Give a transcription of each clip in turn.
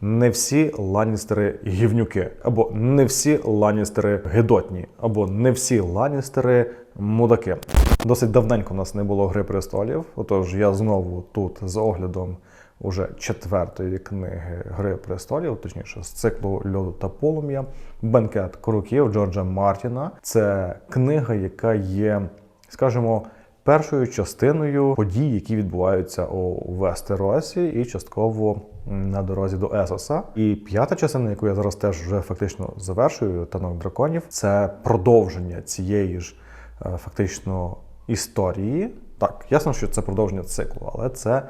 не всі ланістери гівнюки, або не всі ланістери гидотні, або не всі ланістери мудаки. Досить давненько у нас не було Гри престолів. Отож, я знову тут з оглядом уже четвертої книги Гри престолів, точніше, з циклу льоду та полум'я, Бенкет круків Джорджа Мартіна. Це книга, яка є, скажімо, першою частиною подій, які відбуваються у Вестеросі, і частково на дорозі до Есоса. І п'ята частина, яку я зараз теж вже фактично завершую, танок драконів, це продовження цієї ж е, фактично історії. Так, ясно, що це продовження циклу, але це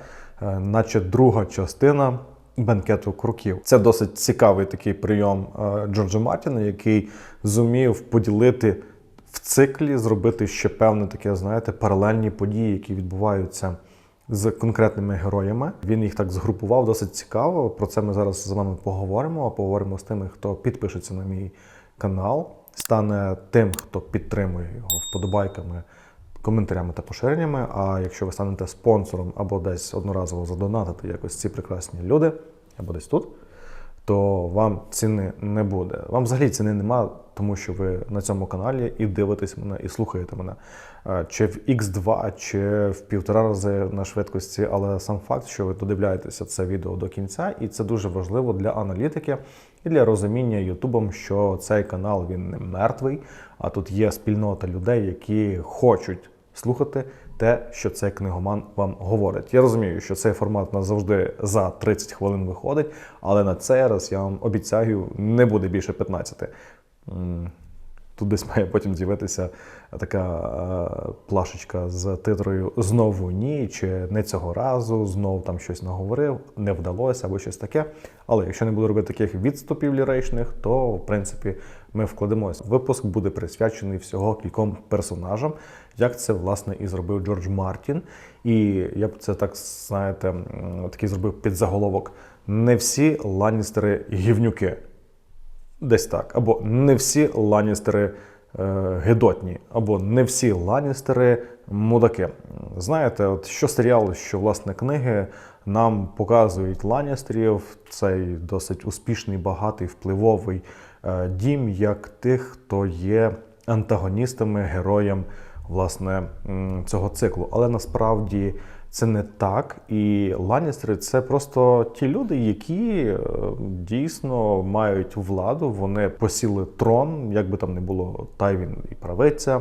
е, наче друга частина бенкету круків. Це досить цікавий такий прийом е, Джорджа Мартіна, який зумів поділити в циклі, зробити ще певне таке, знаєте, паралельні події, які відбуваються з конкретними героями. Він їх так згрупував досить цікаво. Про це ми зараз з вами поговоримо. А поговоримо з тими, хто підпишеться на мій канал, стане тим, хто підтримує його вподобайками, коментарями та поширеннями. А якщо ви станете спонсором або десь одноразово задонатити якось ці прекрасні люди, або десь тут, то вам ціни не буде. Вам взагалі ціни нема, тому що ви на цьому каналі і дивитесь мене, і слухаєте мене. Е, Чи в X2, чи в півтора рази на швидкості, але сам факт, що ви додивляєтеся це відео до кінця, і це дуже важливо для аналітики і для розуміння Ютубом, що цей канал він не мертвий, а тут є спільнота людей, які хочуть слухати те, що цей книгоман вам говорить. Я розумію, що цей формат у нас завжди за 30 хвилин виходить, але на цей раз я вам обіцяю, не буде більше 15. Тут десь має потім з'явитися така е, плашечка з титрою Знову ні, чи не цього разу, знов там щось наговорив, не вдалося або щось таке. Але якщо не буду робити таких відступів ліричних, то в принципі ми вкладемося. Випуск буде присвячений всього кільком персонажам, як це власне і зробив Джордж Мартін. І я б це так знаєте, такий зробив підзаголовок. Не всі ланістери гівнюки. Десь так. Або не всі ланістери е, або не всі ланістери мудаки. Знаєте, от що серіал, що власне книги нам показують ланістерів, цей досить успішний, багатий, впливовий е, дім, як тих, хто є антагоністами, героєм власне цього циклу. Але насправді це не так. І Ланністери це просто ті люди, які е, дійсно мають владу. Вони посіли трон, як би там не було, Тайвін і правиця,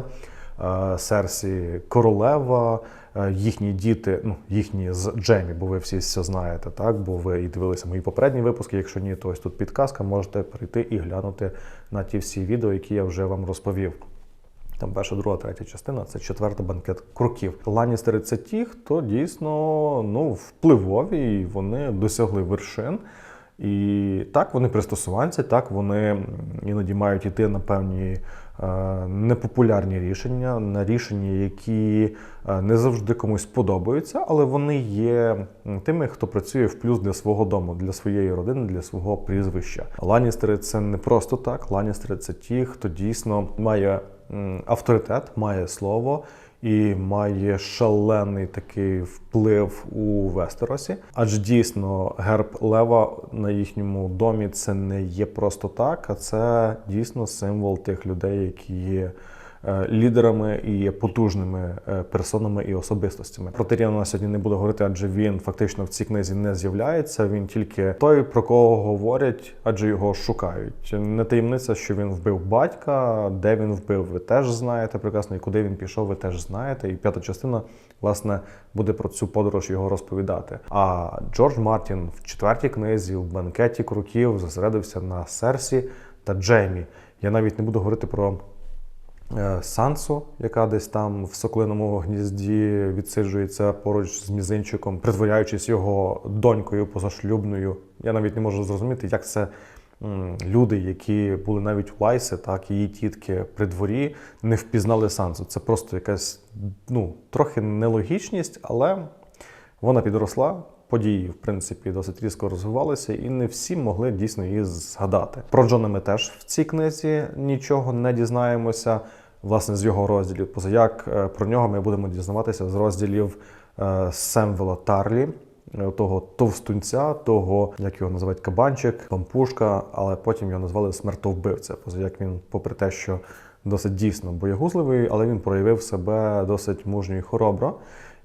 е, Серсі королева. е, Їхні діти, ну їхні з Джемі, бо ви всі все знаєте, так? Бо ви і дивилися мої попередні випуски. Якщо ні, то ось тут підказка, можете прийти і глянути на ті всі відео, які я вже вам розповів. Там перша, друга, третя частина це четверта банкет круків. Ланністери це ті, хто дійсно ну, впливові, і вони досягли вершин. І так вони пристосуванці, так вони іноді мають йти на певні е, непопулярні рішення, на рішення, які е, не завжди комусь подобаються, але вони є тими, хто працює в плюс для свого дому, для своєї родини, для свого прізвища. Ланністери це не просто так. Ланністери це ті, хто дійсно має авторитет, має слово і має шалений такий вплив у Вестеросі. Адже дійсно герб Лева на їхньому домі це не є просто так, а це дійсно символ тих людей, які є. Е, Лідерами і потужними е, персонами і особистостями. Про Тиріана сьогодні не буду говорити, адже він фактично в цій книзі не з'являється. Він тільки той, про кого говорять, адже його шукають. Не таємниця, що він вбив батька, де він вбив, ви теж знаєте прекрасно, і куди він пішов, ви теж знаєте. І п'ята частина, власне, буде про цю подорож його розповідати. А Джордж Мартін в четвертій книзі, в банкеті круків, зосередився на Серсі та Джеймі. Я навіть не буду говорити про. Е, Сансу, яка десь там в соклиному гнізді відсиджується поруч з мізинчиком, притворяючись його донькою позашлюбною. Я навіть не можу зрозуміти, як це люди, які були навіть у Лайси, так її тітки при дворі, не впізнали Сансу. Це просто якась ну, трохи нелогічність, але вона підросла. Події, в принципі, досить різко розвивалися, і не всі могли дійсно її згадати. Про Джона ми теж в цій книзі нічого не дізнаємося, власне, з його розділів. Позаяк е, про нього ми будемо дізнаватися з розділів е, Семвела Тарлі, е, того товстунця, того, як його називають кабанчик, пампушка, але потім його назвали смертовбивця. Поза як він, попри те, що досить дійсно боягузливий, але він проявив себе досить мужньо і хоробро.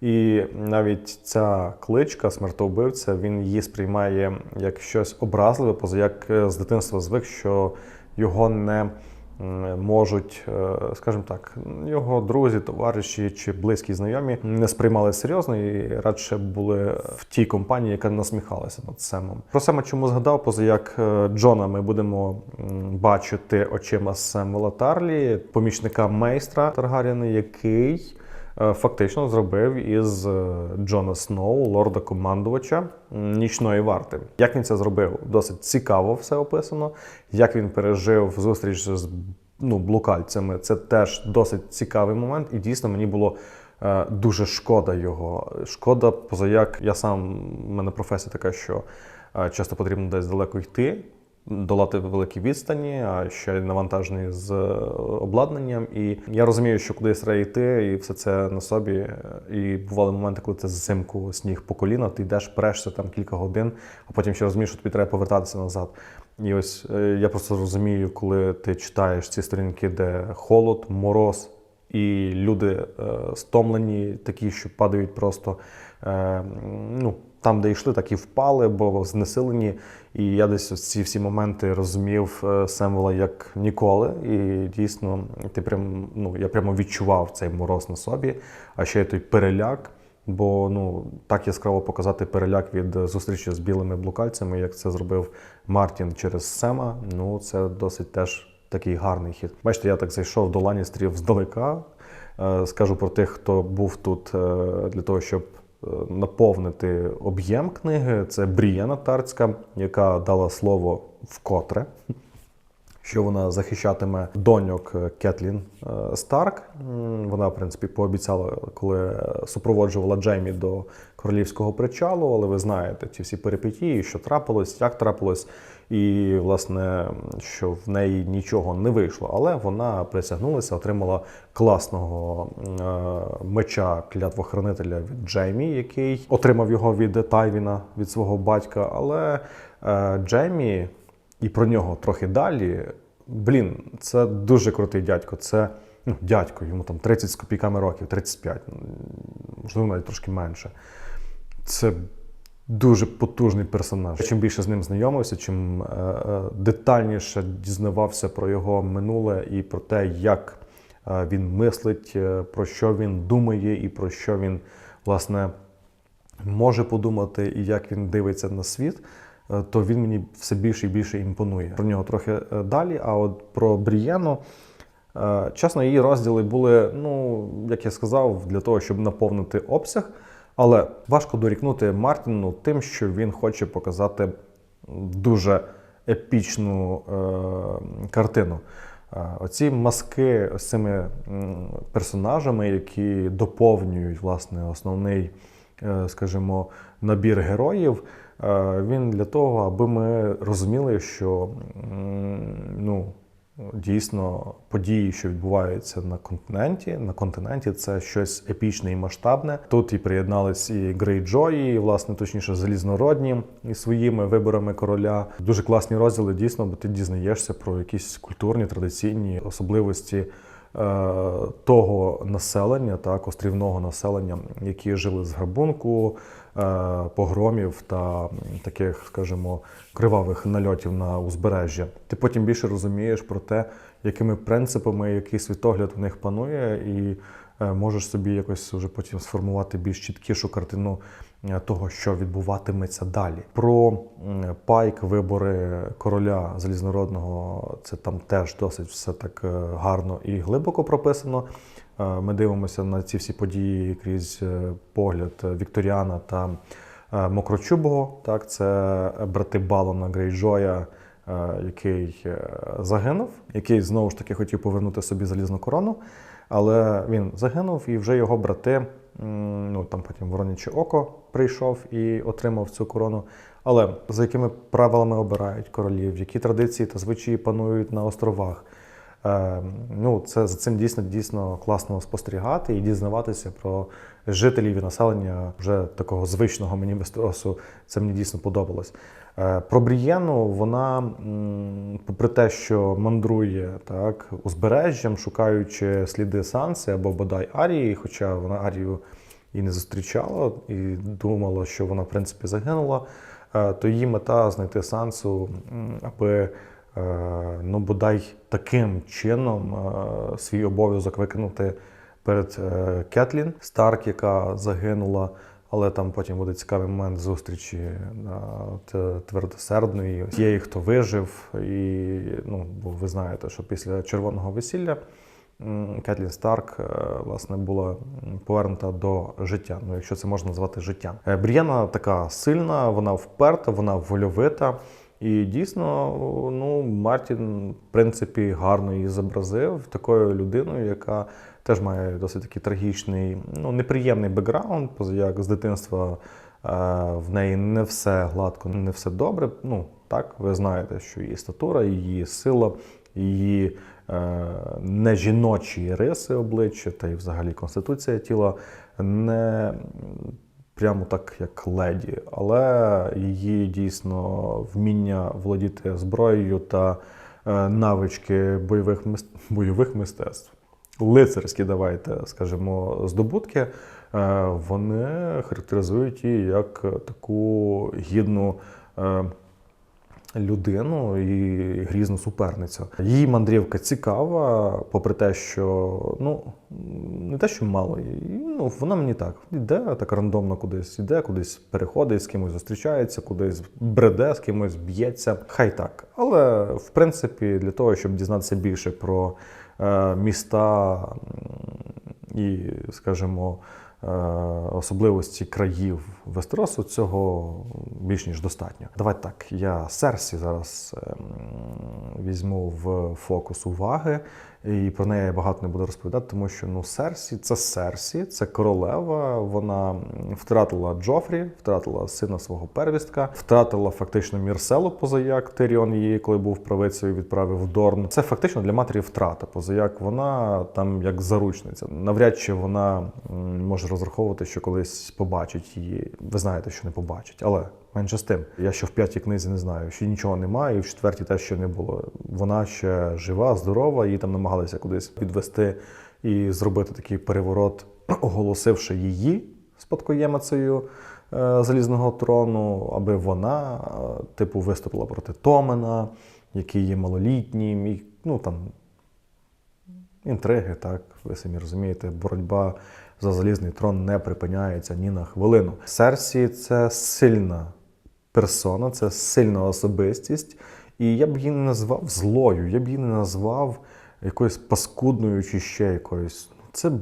І навіть ця кличка смертовбивця він її сприймає як щось образливе, поза як з дитинства звик, що його не можуть, е, скажімо так, його друзі, товариші чи близькі знайомі не сприймали серйозно і радше були в тій компанії, яка насміхалася над Семом. Про Сема чому згадав, поза як е, Джона ми будемо бачити очима Семела Тарлі, помічника майстра Таргаріна, який фактично зробив із е, Джона Сноу, лорда командувача нічної варти. Як він це зробив? Досить цікаво все описано. Як він пережив зустріч з ну, блукальцями, це теж досить цікавий момент, і дійсно мені було. е, Дуже шкода його. Шкода, поза як я сам, в мене професія така, що е, часто потрібно десь далеко йти, долати великі відстані, а ще й навантажений з е, обладнанням. І я розумію, що кудись треба йти, і все це на собі. І бували моменти, коли це зимку сніг по коліна, ти йдеш, прешся там кілька годин, а потім ще розумієш, що тобі треба повертатися назад. І ось е, я просто розумію, коли ти читаєш ці сторінки, де холод, мороз. І люди е, стомлені, такі, що падають просто е, ну, там, де йшли, так і впали, бо знесилені. І я десь ось ці всі моменти розумів е, Семвела як ніколи. І дійсно, ти прям, ну, я прямо відчував цей мороз на собі, а ще й той переляк. Бо ну так яскраво показати переляк від зустрічі з білими блукальцями, як це зробив Мартін через Сема. Ну це досить теж такий гарний хід. Бачите, я так зайшов до Ланістрів здалека. Е, Скажу про тих, хто був тут е, для того, щоб наповнити об'єм книги. Це Бріяна Тарцька, яка дала слово вкотре. Що вона захищатиме доньок е, Кетлін е, Старк. Вона, в принципі, пообіцяла, коли супроводжувала Джеймі до королівського причалу, але ви знаєте ці всі перипетії, що трапилось, як трапилось, і власне, що в неї нічого не вийшло. Але вона присягнулася, отримала класного е, меча клятвохранителя від Джеймі, який отримав його від Тайвіна, від свого батька. Але е, Джеймі і про нього трохи далі. Блін, це дуже крутий дядько. Це ну, дядько, йому там 30 з копійками років, 35, можливо, навіть трошки менше. Це дуже потужний персонаж. Чим більше з ним знайомився, чим е, е, детальніше дізнавався про його минуле і про те, як е, він мислить, про що він думає і про що він, власне, може подумати і як він дивиться на світ, то він мені все більше і більше імпонує. Про нього трохи далі. А от про Брієну, чесно, її розділи були, ну, як я сказав, для того, щоб наповнити обсяг. Але важко дорікнути Мартіну тим, що він хоче показати дуже епічну е, картину. Е, Оці маски з цими персонажами, які доповнюють власне основний, е, скажімо, набір героїв. е, Він для того, аби ми розуміли, що ну, дійсно події, що відбуваються на континенті. На континенті це щось епічне і масштабне. Тут і приєднались і Грейджої, і, власне, точніше, залізнородні і своїми виборами короля. Дуже класні розділи, дійсно, бо ти дізнаєшся про якісь культурні традиційні особливості. е, Того населення, так, острівного населення, які жили з грабунку, погромів та таких, скажімо, кривавих нальотів на узбережжя. Ти потім більше розумієш про те, якими принципами, який світогляд в них панує, і е, можеш собі якось вже потім сформувати більш чіткішу картину е, того, що відбуватиметься далі. Про пайк, вибори короля залізнородного, це там теж досить все так е, гарно і глибоко прописано. Е, Ми дивимося на ці всі події крізь е, погляд Вікторіана та е, Мокрочубого. Так, це брати Балона Грейджоя, е, який е, загинув, який знову ж таки хотів повернути собі залізну корону, але він загинув, і вже його брати, ну там потім Вороняче Око прийшов і отримав цю корону. Але за якими правилами обирають королів, які традиції та звичаї панують на островах? Е, ну, це за цим дійсно дійсно класно спостерігати і дізнаватися про жителів і населення вже такого звичного мені Вестеросу. Це мені дійсно подобалось. Е, Про Брієну вона, попри те, що мандрує так узбережжям, шукаючи сліди Санси або бодай Арії, хоча вона Арію і не зустрічала, і думала, що вона в принципі загинула, е, то її мета знайти Сансу, аби е, ну, бодай таким чином свій обов'язок виконати перед Кетлін Старк, яка загинула. Але там потім буде цікавий момент зустрічі е, твердосердної, тієї, хто вижив. І ну, бо ви знаєте, що після червоного весілля Кетлін Старк е, власне була повернута до життя. Ну, якщо це можна назвати життям. Е, Брієна така сильна, вона вперта, вона вольовита. І дійсно, ну Мартін, в принципі, гарно її зобразив такою людиною, яка теж має досить такий трагічний, ну неприємний бекграунд, як з дитинства е, в неї не все гладко, не все добре. Ну так, ви знаєте, що її статура, її сила, її е, нежіночі риси обличчя та й взагалі конституція тіла не прямо так, як леді, але її дійсно вміння володіти зброєю та е, навички бойових мист... бойових мистецтв. Лицарські, давайте скажімо, здобутки, е, вони характеризують її як таку гідну е, людину і грізну суперницю. Її мандрівка цікава, попри те, що ну не те, що мало її, ну вона мені так іде так рандомно кудись, іде, кудись переходить, з кимось зустрічається, кудись бреде, з кимось б'ється. Хай так. Але в принципі, для того, щоб дізнатися більше про міста і, скажімо, е, особливості країв Вестеросу, цього більш ніж достатньо. Давайте так, я Серсі зараз ем, візьму в фокус уваги, і про неї я багато не буду розповідати, тому що ну Серсі це Серсі, це королева. Вона втратила Джофрі, втратила сина свого первістка, втратила фактично Мірселу, позаяк Тиріон її, коли був правицею, відправив в Дорн. Це фактично для матері втрата, позаяк вона там як заручниця. Навряд чи вона може розраховувати, що колись побачить її. Ви знаєте, що не побачить, але. Менше з тим, я ще в п'ятій книзі не знаю, ще нічого немає, і в четвертій теж ще не було. Вона ще жива, здорова, її там намагалися кудись підвести і зробити такий переворот, оголосивши її спадкоємицею е, залізного трону, аби вона, е, типу, виступила проти Томена, який є малолітнім, і ну там інтриги, так, ви самі розумієте, боротьба за залізний трон не припиняється ні на хвилину. Серсі це сильна персона, це сильна особистість, і я б її не назвав злою, я б її не назвав якоюсь паскудною чи ще якоюсь. Це,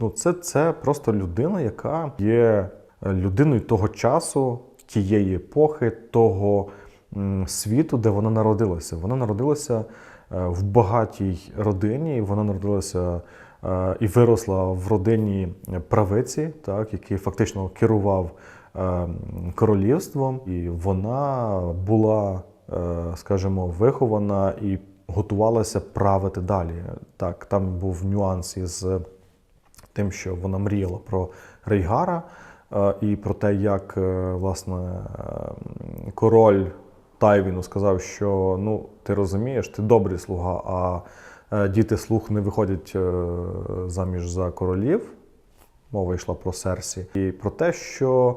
ну, це, це просто людина, яка є е, людиною того часу, тієї епохи, того світу, де вона народилася. Вона народилася е, в багатій родині, вона народилася е, і виросла в родині правиці, так, який фактично керував королівством, і вона була, е, скажімо, вихована і готувалася правити далі. Так, там був нюанс із тим, що вона мріяла про Рейгара е, і про те, як е, власне е, король Тайвіну сказав, що ну ти розумієш, ти добрий слуга, а діти слуг не виходять заміж за королів. Мова йшла про Серсі, і про те, що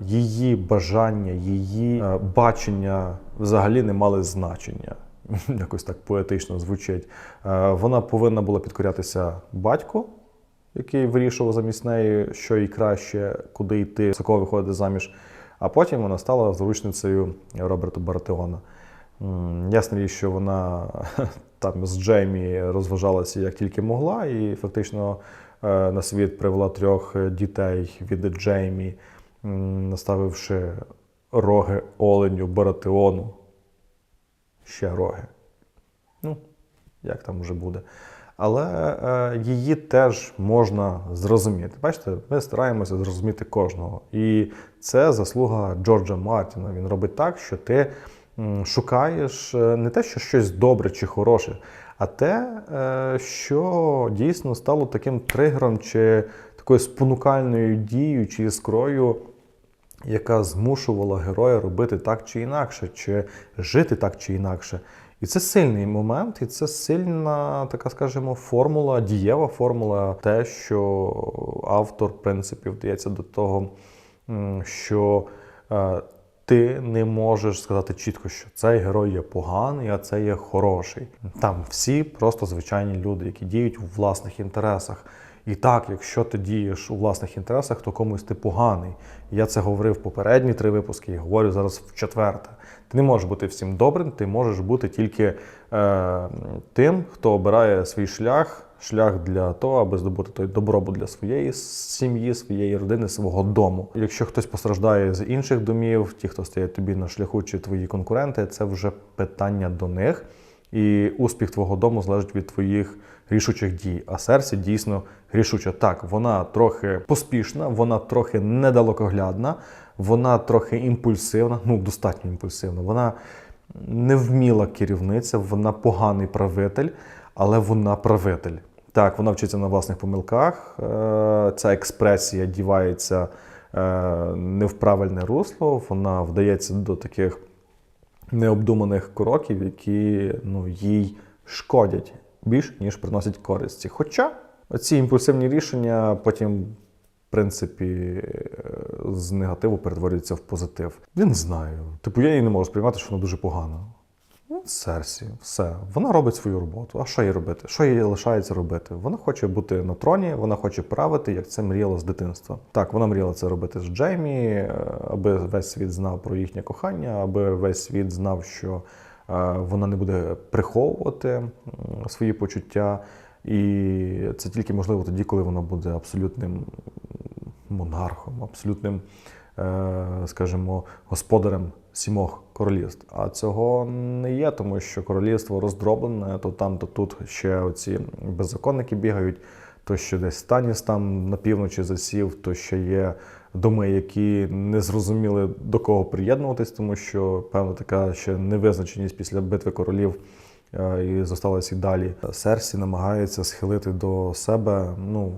її бажання, її е, бачення взагалі не мали значення. Якось так поетично звучить. Е, вона повинна була підкорятися батьку, який вирішував замість неї, що їй краще, куди йти, за кого виходити заміж. А потім вона стала заручницею Роберта Баратеона. Ясна що вона там з Джеймі розважалася як тільки могла, і фактично е, на світ привела трьох дітей від Джеймі, наставивши роги оленю Баратеону. Ще роги. Ну, як там вже буде. Але е, її теж можна зрозуміти. Бачите, ми стараємося зрозуміти кожного. І це заслуга Джорджа Мартіна. Він робить так, що ти шукаєш е, не те, що щось добре чи хороше, а те, е, що дійсно стало таким тригером чи такою спонукальною дією чи іскрою, яка змушувала героя робити так чи інакше, чи жити так чи інакше. І це сильний момент, і це сильна, така, скажімо, формула, дієва формула, те, що автор, в принципі, вдається до того, що е, ти не можеш сказати чітко, що цей герой є поганий, а цей є хороший. Там всі просто звичайні люди, які діють у власних інтересах. І так, якщо ти дієш у власних інтересах, то комусь ти поганий. Я це говорив попередні три випуски і говорю зараз в четверте. Ти не можеш бути всім добрим, ти можеш бути тільки е, тим, хто обирає свій шлях, шлях для того, аби здобути той добробут для своєї сім'ї, своєї родини, свого дому. Якщо хтось постраждає з інших домів, ті, хто стоять тобі на шляху, чи твої конкуренти, це вже питання до них. І успіх твого дому залежить від твоїх рішучих дій. А серце дійсно рішуче. Так, вона трохи поспішна, вона трохи недалекоглядна, вона трохи імпульсивна, ну достатньо імпульсивна. Вона невміла керівниця, вона поганий правитель, але вона правитель. Так, вона вчиться на власних помилках. е, Ця експресія дівається е, не в правильне русло, вона вдається до таких необдуманих кроків, які ну, їй шкодять більш ніж приносять користі. Хоча ці імпульсивні рішення потім, в принципі, е, з негативу перетворюються в позитив. Не знаю. Типу, я її не можу сприймати, що вона дуже погана. Серсі, все. Вона робить свою роботу. А що їй робити? Що їй лишається робити? Вона хоче бути на троні, вона хоче правити, як це мріяла з дитинства. Так, вона мріяла це робити з Джеймі, е, аби весь світ знав про їхнє кохання, аби весь світ знав, що е, вона не буде приховувати свої почуття. І це тільки можливо тоді, коли вона буде абсолютним монархом, абсолютним, скажімо, господарем сімох королівств. А цього не є, тому що королівство роздроблене, то там, то тут ще оці беззаконники бігають, то ще десь Станіс там на півночі засів, то ще є доми, які не зрозуміли до кого приєднуватись, тому що певна така ще невизначеність після битви королів. Е, І зосталось і далі. Серсі намагається схилити до себе ну,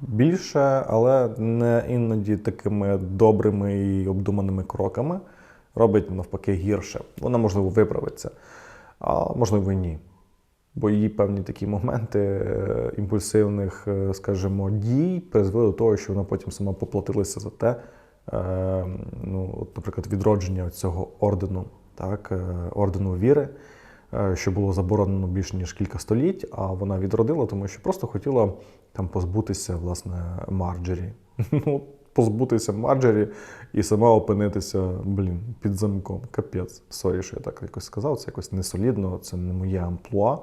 більше, але не іноді такими добрими і обдуманими кроками. Робить навпаки гірше. Вона, можливо, виправиться, а можливо, ні. Бо її певні такі моменти е, імпульсивних, е, скажімо, дій призвели до того, що вона потім сама поплатилася за те, ну, от, наприклад, відродження цього ордену, так, ордену віри, що було заборонено більше ніж кілька століть, а вона відродила, тому що просто хотіла там позбутися власне Марджері. Ну, позбутися Марджері і сама опинитися, блін, під замком. Капець. Сорі, що я так якось сказав, це якось несолідно, це не моє амплуа. е,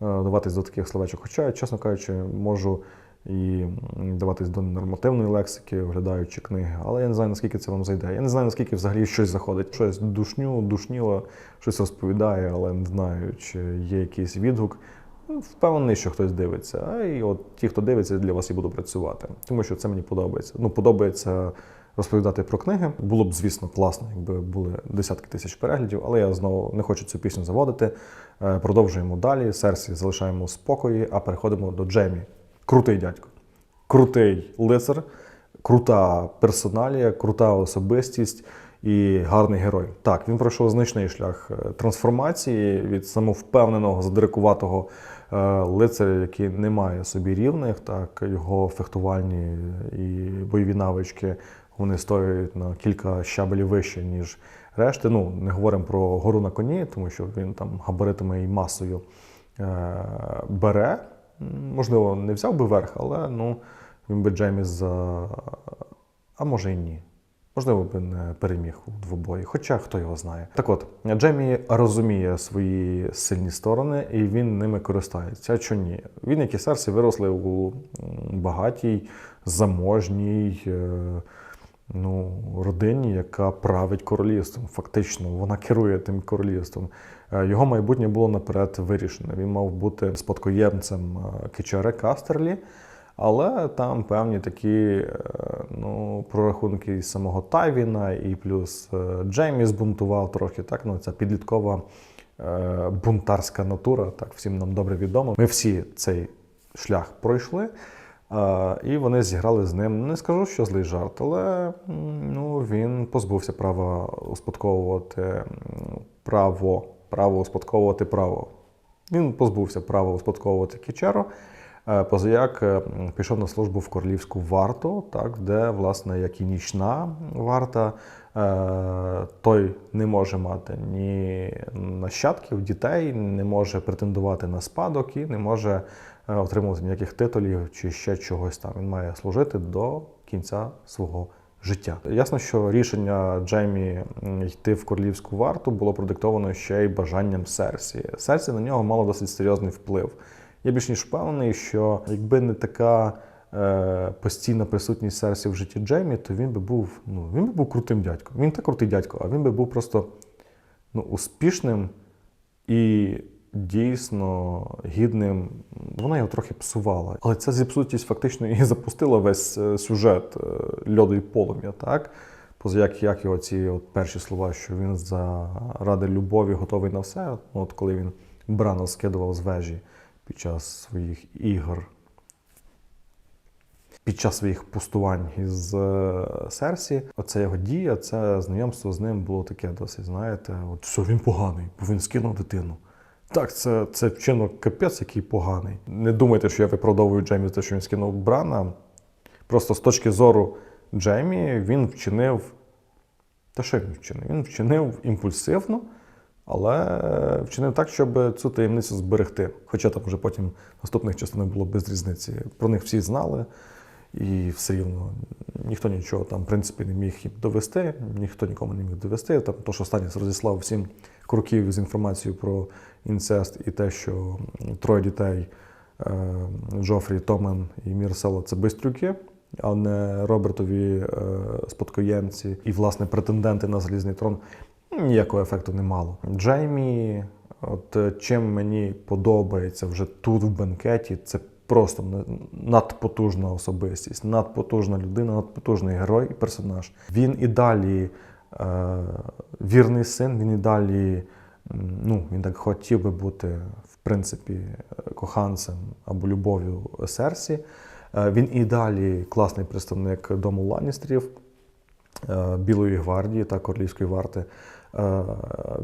Даватись до таких словечок. Хоча, чесно кажучи, можу і даватись до нормативної лексики, оглядаючи книги, але я не знаю, наскільки це вам зайде. Я не знаю, наскільки взагалі щось заходить. Щось душню, душніло, щось розповідає, але не знаю, чи є якийсь відгук. Ну, Впевнений, що хтось дивиться. А і от ті, хто дивиться, для вас і буду працювати. Тому що це мені подобається. Ну, подобається розповідати про книги. Було б, звісно, класно, якби були десятки тисяч переглядів, але я знову не хочу цю пісню заводити. Е, Продовжуємо далі. Серсі залишаємо спокої, а переходимо до Джемі. Крутий дядько, крутий лицар, крута персоналія, крута особистість і гарний герой. Так, він пройшов значний шлях е, трансформації від самовпевненого, задирикуватого е, лицаря, який не має собі рівних. Так, його фехтувальні і бойові навички вони стоять на кілька щабелів вище, ніж решти. Ну, не говоримо про гору на коні, тому що він там габаритами і масою е, бере. Можливо, не взяв би верх, але ну, він би Джеймі за. А може і ні. Можливо, би не переміг у двобої, хоча хто його знає. Так от, Джеймі розуміє свої сильні сторони і він ними користається. А що ні? Він, як і Серсі, виросли у багатій, заможній е, ну, родині, яка править королівством. Фактично, вона керує тим королівством. Е, Його майбутнє було наперед вирішене. Він мав бути спадкоємцем е, Кічаре Кастерлі. Але там певні такі е, ну, прорахунки самого Тайвіна, і плюс Джеймі збунтував трохи. Так, ну, ця підліткова бунтарська натура, так всім нам добре відомо. Ми всі цей шлях пройшли. І вони зіграли з ним. Не скажу, що злий жарт, але ну, він позбувся права успадковувати право, право успадковувати право. Він позбувся права успадковувати Кічеро. Е, Позаяк е, пішов на службу в королівську варту, так, де, власне, як і нічна варта, е, той не може мати ні нащадків, дітей, не може претендувати на спадок і не може отримувати ніяких титулів чи ще чогось там. Він має служити до кінця свого життя. Ясно, що рішення Джеймі йти в королівську варту було продиктовано ще й бажанням Серсі. Серсі на нього мало досить серйозний вплив. Я більш ніж впевнений, що якби не така е, постійна присутність Серсі в житті Джеймі, то він би був, ну, він би був крутим дядьком. Він так крутий дядько, а він би був просто ну, успішним і дійсно гідним. Вона його трохи псувала. Але ця зіпсутість фактично і запустила весь е, сюжет е, льоду і полум'я, так? Поза як, його ці от перші слова, що він заради любові готовий на все. От коли він Брана скидував з вежі під час своїх ігор, під час своїх пустувань із е, Серсі, оце його дія, це знайомство з ним було таке досить, знаєте, от все, він поганий, бо він скинув дитину. Так, це, це вчинок капець, який поганий. Не думайте, що я виправдовую Джеймі за те, що він скинув Брана. Просто з точки зору Джеймі він вчинив. Та що він вчинив? Він вчинив імпульсивно, але вчинив так, щоб цю таємницю зберегти. Хоча там вже потім наступних частинах було без різниці. Про них всі знали, і все рівно ніхто нічого там, в принципі, не міг довести, ніхто нікому не міг довести. Там, то, що Станіс розіслав всім кроків з інформацією про інцест і те, що троє дітей е, Джофрі, Томен і Мірсело це бистрюки, а не Робертові е, спадкоємці і, власне, претенденти на залізний трон. Ніякого ефекту не мало. Джеймі, от чим мені подобається вже тут в бенкеті, це просто надпотужна особистість, надпотужна людина, надпотужний герой і персонаж. Він і далі е, вірний син, він і далі, ну, він так хотів би бути, в принципі, е, коханцем або любов'ю Серсі. Е, Він і далі класний представник дому Ланністрів, е, Білої гвардії та Королівської варти. Е,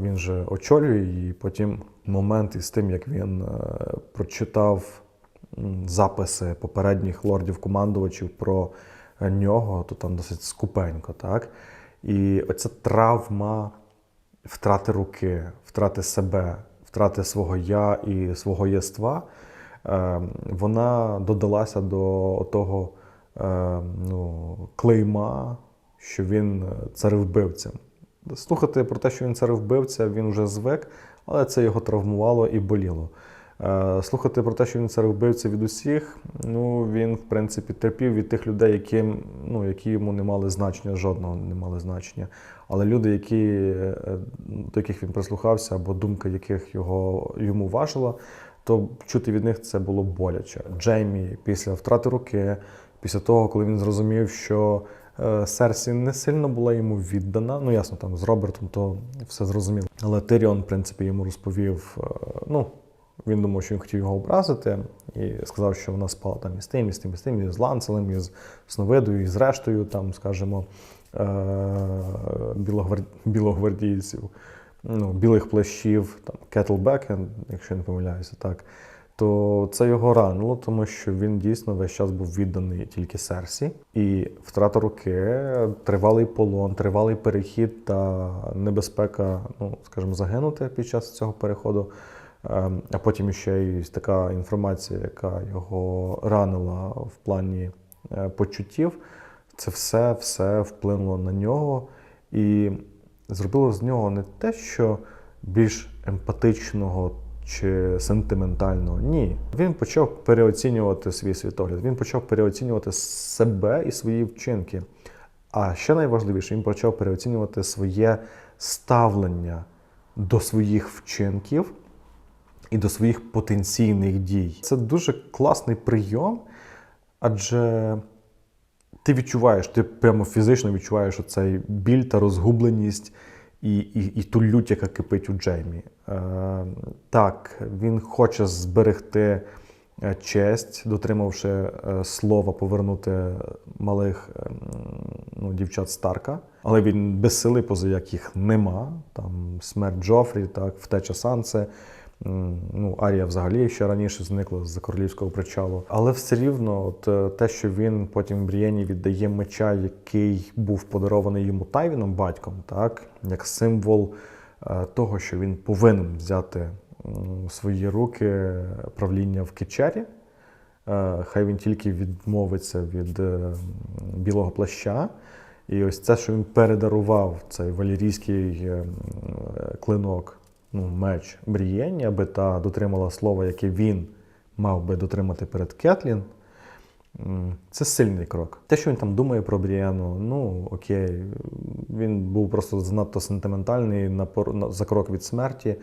Він же очолює і потім момент із тим, як він е, прочитав записи попередніх лордів-командувачів про нього, то там досить скупенько, так? І оця травма втрати руки, втрати себе, втрати свого я і свого єства, е, вона додалася до того е, ну, клейма, що він царевбивцем. Слухати про те, що він царевбивця, він вже звик, але це його травмувало і боліло. Е, Слухати про те, що він царевбивця від усіх, ну він в принципі терпів від тих людей, які, ну, які йому не мали значення, жодного не мали значення. Але люди, які, е, до яких він прислухався, або думка яких його йому важила, то чути від них це було боляче. Джеймі після втрати руки, після того, коли він зрозумів, що е, Серсі не сильно була йому віддана. Ну, ясно, там з Робертом то все зрозуміло. Але Тиріон, в принципі, йому розповів, ну. Він думав, що він хотів його образити, і сказав, що вона спала там із тим, із тим, із тим, із Ланцелем, із Сновидою, із рештою, там, скажімо, е- білогвардійців, ну, білих плащів, там, Кеттлбекен, якщо я не помиляюся, так. То це його ранило, тому що він дійсно весь час був відданий тільки Серсі. І втрата руки, тривалий полон, тривалий перехід та небезпека, ну, скажімо, загинути під час цього переходу. Ем, А потім ще й така інформація, яка його ранила в плані е, почуттів. Це все, все вплинуло на нього і зробило з нього не те, що більш емпатичного чи сентиментального. Ні. Він почав переоцінювати свій світогляд, він почав переоцінювати себе і свої вчинки. А ще найважливіше, він почав переоцінювати своє ставлення до своїх вчинків і до своїх потенційних дій. Це дуже класний прийом, адже ти відчуваєш, ти прямо фізично відчуваєш оцей біль та розгубленість і, і, і ту лють, яка кипить у Джеймі. Е, так, він хоче зберегти е, честь, дотримавши е, слова повернути малих е, ну, дівчат Старка. Але він безсилий, поза як їх нема. Там смерть Джофрі, так, втеча Сансе. Ну, Арія взагалі ще раніше зникла з-за королівського причалу. Але все рівно, от, е, те, що він потім Брієні віддає меча, який був подарований йому Тайвіном, батьком, так, як символ е, того, що він повинен взяти в свої руки правління в Кечері. Е, Хай він тільки відмовиться від білого плаща. І ось це, що він передарував цей валірійський клинок, ну, меч Брієнні, аби та дотримала слова, яке він мав би дотримати перед Кетлін. Це сильний крок. Те, що він там думає про Брієну, ну окей, він був просто занадто сентиментальний на, пор- за крок від смерті.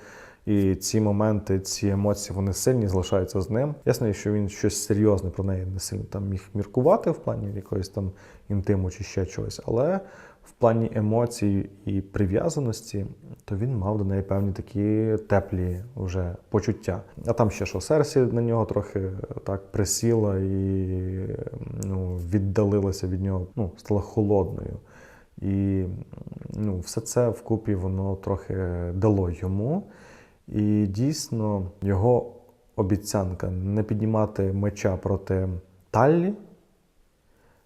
І ці моменти, ці емоції, вони сильні, залишаються з ним. Ясно, що він щось серйозне про неї не сильно там міг міркувати в плані якоїсь там інтиму чи ще чогось. Але в плані емоцій і прив'язаності, то він мав до неї певні такі теплі вже почуття. А там ще що Серсі на нього трохи так присіла і ну, віддалилася від нього, ну, стала холодною. І ну, все це вкупі воно трохи дало йому. І дійсно його обіцянка не піднімати меча проти Таллі,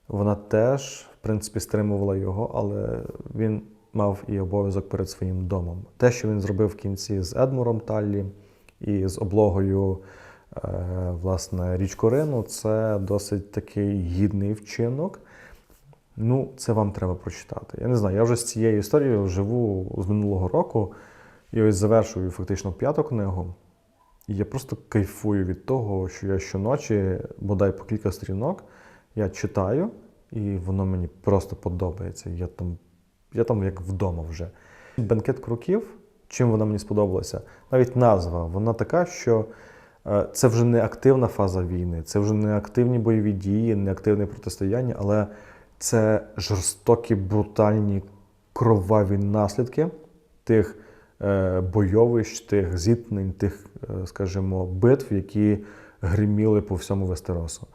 вона теж, в принципі, стримувала його, але він мав і обов'язок перед своїм домом. Те, що він зробив в кінці з Едмуром Таллі і з облогою е, власне, річкорину, це досить такий гідний вчинок. Ну, це вам треба прочитати. Я не знаю, я вже з цією історією живу з минулого року і ось завершую фактично п'яту книгу. І я просто кайфую від того, що я щоночі, бодай по кілька сторінок, я читаю, і воно мені просто подобається. Я там, я там як вдома вже. Бенкет кроків, чим вона мені сподобалася? Навіть назва, вона така, що е, це вже не активна фаза війни, це вже не активні бойові дії, не активне протистояння, але це жорстокі, брутальні, кроваві наслідки тих е, бойовищ, тих зіткнень, тих, е, скажімо, битв, які гриміли по всьому Вестеросу.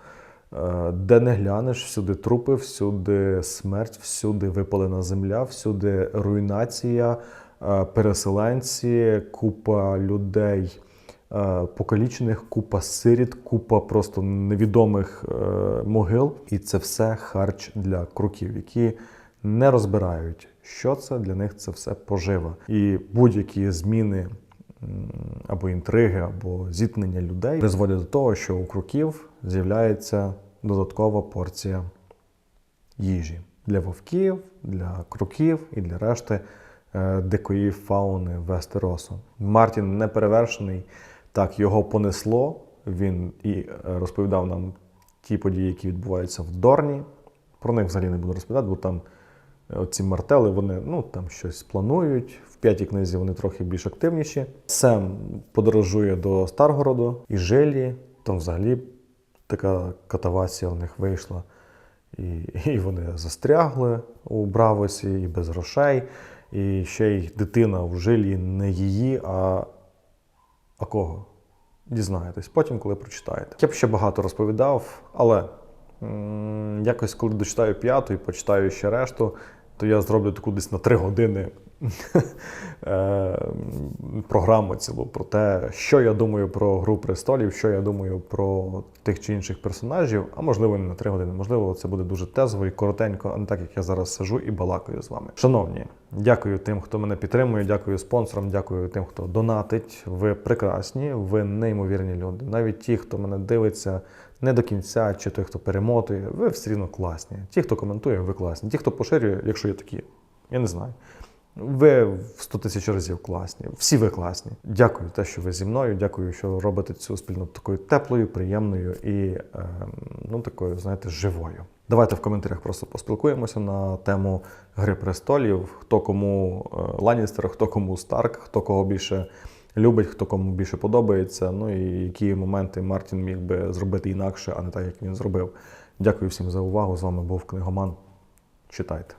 Е, Де не глянеш, всюди трупи, всюди смерть, всюди випалена земля, всюди руйнація, е, переселенці, купа людей е, покалічених, купа сиріт, купа просто невідомих могил. І це все харч для круків, які не розбирають, що це для них це все пожива. І будь-які зміни або інтриги, або зіткнення людей призводять до того, що у круків з'являється додаткова порція їжі для вовків, для круків і для решти е, дикої фауни Вестеросу. Мартін не перевершений. Так, його понесло. Він і е, розповідав нам ті події, які відбуваються в Дорні. Про них взагалі не буду розповідати, бо там е, ці мартели, вони ну, там щось планують. В п'ятій книзі вони трохи більш активніші. Сем подорожує до Старгороду і Жилі. Там взагалі така катавасія в них вийшла. І, і вони застрягли у Бравосі, і без грошей. І ще й дитина в жилі не її, а, а кого? Дізнаєтесь потім, коли прочитаєте. Я б ще багато розповідав, але м, якось, коли дочитаю п'яту і почитаю ще решту, то я зроблю таку десь на три години програму цілу про те, що я думаю про Гру престолів, що я думаю про тих чи інших персонажів, а можливо не на три години. Можливо, це буде дуже тезово і коротенько, а не так, як я зараз сижу і балакаю з вами. Шановні, дякую тим, хто мене підтримує, дякую спонсорам, дякую тим, хто донатить. Ви прекрасні, ви неймовірні люди. Навіть ті, хто мене дивиться не до кінця, чи той, хто перемотує, ви все рівно класні. Ті, хто коментує, ви класні. Ті, хто поширює, якщо є такі, я не знаю. Ви в 100 тисяч разів класні. Всі ви класні. Дякую, те, що ви зі мною. Дякую, що робите цю спільноту такою теплою, приємною і е, ну такою, знаєте, живою. Давайте в коментарях просто поспілкуємося на тему Гри престолів. Хто кому е, Ланністер, хто кому Старк, хто кого більше любить, хто кому більше подобається. Ну і які моменти Мартін міг би зробити інакше, а не так, як він зробив. Дякую всім за увагу. З вами був книгоман. Читайте.